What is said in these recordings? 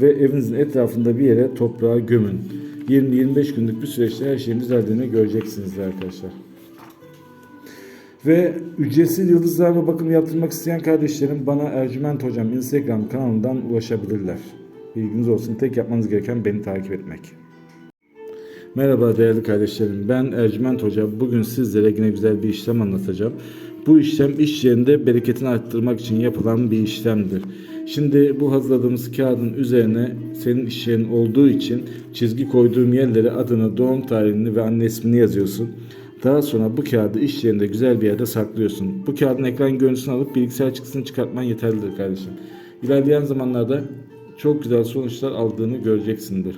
ve evinizin etrafında bir yere toprağa gömün. 20-25 günlük bir süreçte her şeyin düzeldiğini göreceksiniz arkadaşlar. Ve ücretsiz yıldızlarla bakım yaptırmak isteyen kardeşlerim bana Ercüment Hocam Instagram kanalından ulaşabilirler. Bilginiz olsun tek yapmanız gereken beni takip etmek. Merhaba değerli kardeşlerim. Ben Ercüment Hoca. Bugün sizlere yine güzel bir işlem anlatacağım. Bu işlem iş yerinde bereketini arttırmak için yapılan bir işlemdir. Şimdi bu hazırladığımız kağıdın üzerine senin iş yerin olduğu için çizgi koyduğum yerlere adını, doğum tarihini ve anne ismini yazıyorsun. Daha sonra bu kağıdı iş yerinde güzel bir yerde saklıyorsun. Bu kağıdın ekran görüntüsünü alıp bilgisayar çıktısını çıkartman yeterlidir kardeşim. İlerleyen zamanlarda çok güzel sonuçlar aldığını göreceksindir.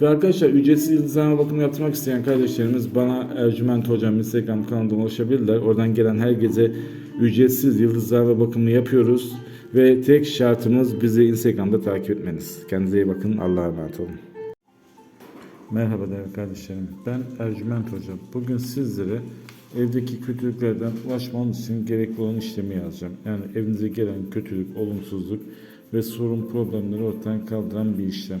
Ve arkadaşlar ücretsiz yıldızlama bakımı yaptırmak isteyen kardeşlerimiz bana Ercüment Hocam Instagram kanalından ulaşabilirler. Oradan gelen herkese ücretsiz yıldızlama bakımı yapıyoruz. Ve tek şartımız bizi Instagram'da takip etmeniz. Kendinize iyi bakın. Allah'a emanet olun. Merhaba değerli kardeşlerim. Ben Ercüment Hocam. Bugün sizlere evdeki kötülüklerden ulaşmanız için gerekli olan işlemi yazacağım. Yani evinize gelen kötülük, olumsuzluk ve sorun problemleri ortadan kaldıran bir işlem.